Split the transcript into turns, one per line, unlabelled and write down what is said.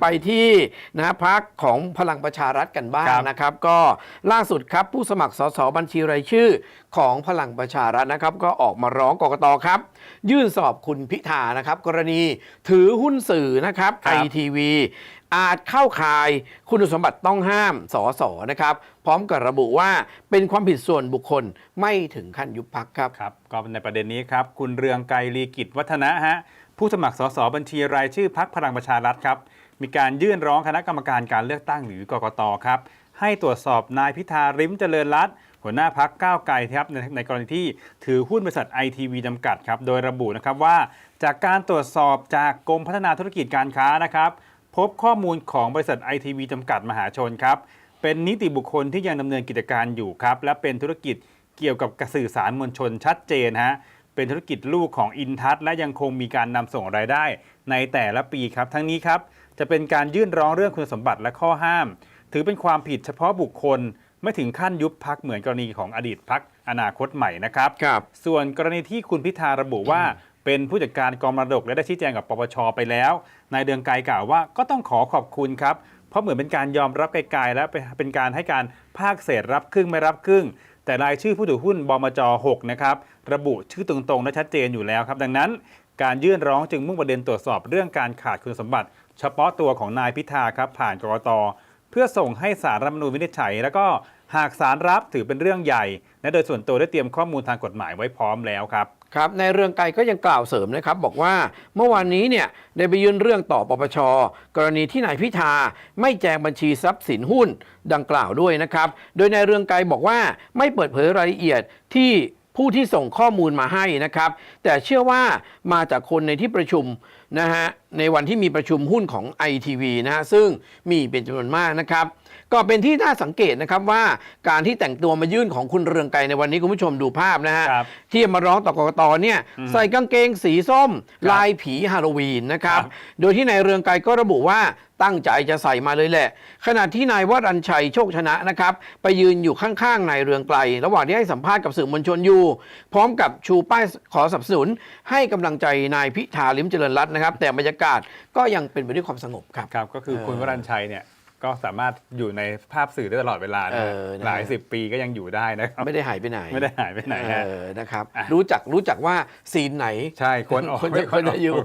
ไปที่นะพักของพลังประชารัฐกันบ้าง
ครับ
นะครับ ก็ล่าสุดครับผู้สมัครสสบัญชีรายชื่อของพลังประชารัฐนะครับ ก็ออกมาร้องกกตครับ ยื่นสอบคุณพิธานะครับ กรณีถือหุ้นสื่อนะครับไอทีวีอาจเข้าข่ายคุณสมบัติต้องห้ามสสนะครับ พร้อมกับระบุว่าเป็นความผิดส่วนบุคคลไม่ถึงขั้นยุบพักครับ
ครับ ก็ในประเด็นนี้ครับ คุณเรืองไกรลีกิจวัฒนะฮะผู้สมัครสสบัญชีรายชื่อพักพลังประชารัฐครับ มีการยื่นร้องคณะกรรมการการเลือกตั้งหรือกกตครับ ให้ตรวจสอบนายพิธาริมเจริญรัตน์หัวหน้าพักก้าวไกลครับในในกรณีที่ถือหุ้นบริษัทไอทีวีจำกัดครับโดยระบุนะครับว่า จากการตรวจสอบจากกรมพัฒนาธุรกิจการค้านะครับพบข้อมูลของบริษัทไอทีวีจำกัดมหาชนครับเป็นนิติบุคคลที่ยังดำเนินกิจการอยู่ครับและเป็นธุรกิจเกี่ยวกับกสื่อสารมวลชนชัดเจนฮะเป็นธุรกิจลูกของอินทัศและยังคงมีการนำส่งรายได้ในแต่ละปีครับ ทั้งนี้ครับจะเป็นการยื่นร้องเรื่องคุณสมบัติและข้อห้าม ถือเป็นความผิดเฉพาะบุคคล ไม่ถึงขั้นยุบพักเหมือนกรณีของอดีตพักอนาคตใหม่นะครับ
ครับ
ส่วนกรณีที่คุณพิธาระบุว่าเป็นผู้จัดการกองมรดกและได้ชี้แจงกับปปชไปแล้วนายเดืองไกรกล่าวว่าก็ต้องขอขอบคุณครับ เพราะเหมือนเป็นการยอมรับไกลๆและเป็นการให้การภาคเศษรับครึ่งไม่รับครึ่ง แต่รายชื่อผู้ถือหุ้นบมจ 6 นะครับ ระบุชื่อตรงๆและชัดเจนอยู่แล้วครับ ดังนั้น การยื่นร้องจึงมุ่งประเด็นตรวจสอบเรื่องการขาดคุณสมบัติ เฉพาะตัวของนายพิธาครับผ่านกรกตเพื่อส่งให้สารรัฐมนูญวินิจฉัย แล้วก็หากสารรับถือเป็นเรื่องใหญ่และโดยส่วนตัวได้เตรียมข้อมูลทางกฎหมายไว้พร้อมแล้วครับ
ครับในเรื่องไกลก็ยังกล่าวเสริมนะครับ บอกว่าเมื่อวานนี้เนี่ยได้ไปยื่นเรื่องต่อปปช กรณีที่นายพิธาไม่แจงบัญชีทรัพย์สินหุ้นดังกล่าวด้วยนะครับ โดยในเรื่องไกลบอกว่าไม่เปิดเผยรายละเอียดที่ ผู้ที่ส่งข้อมูลมาให้นะครับ แต่เชื่อว่ามาจากคนในที่ประชุมนะฮะในวันที่มีประชุมหุ้นของ ITV นะฮะซึ่งมีเป็นจำนวนมากนะครับ ก็เป็นที่น่าสังเกตนะครับว่าการที่แต่งตัวมายื่นของคุณเรืองไกรในวันนี้คุณผู้ชมดูภาพนะฮะ
ครับ
ที่มาร้องต่อกกตเนี่ย
อืม
ใส่กางเกงสีส้ม
ครับ
ลายผีฮาโลวีนนะครับ
ครับ
โดยที่นายเรืองไกรก็ระบุว่าตั้งใจจะใส่มาเลยแหละ ขณะที่นายวรัญชัยโชคชนะนะครับ ไปยืนอยู่ข้างๆนายเรืองไกรระหว่างที่ให้สัมภาษณ์กับสื่อมวลชนอยู่ พร้อมกับชูป้ายขอสนับสนุน ให้กำลังใจนายพิธาลิมเจริญรัตน์นะครับ แต่บรรยากาศก็ยังเป็นไปด้วยความสงบครับ
ครับก็คือ
เออ
คุณวรัญชัยเนี่ย ก็สามารถอยู่ในภาพสื่อได้ตลอดเวลานะ
เออนะ
หลายสิบปีก็ยังอยู่ได้นะครับ
ไม่ได้หายไปไหน
ไม่ได้หายไปไหนฮะ
เออนะครับ
อะ
รู้จักรู้จักว่าซีนไหน
ใช่ควรออก
ควรจะควรจะอยู่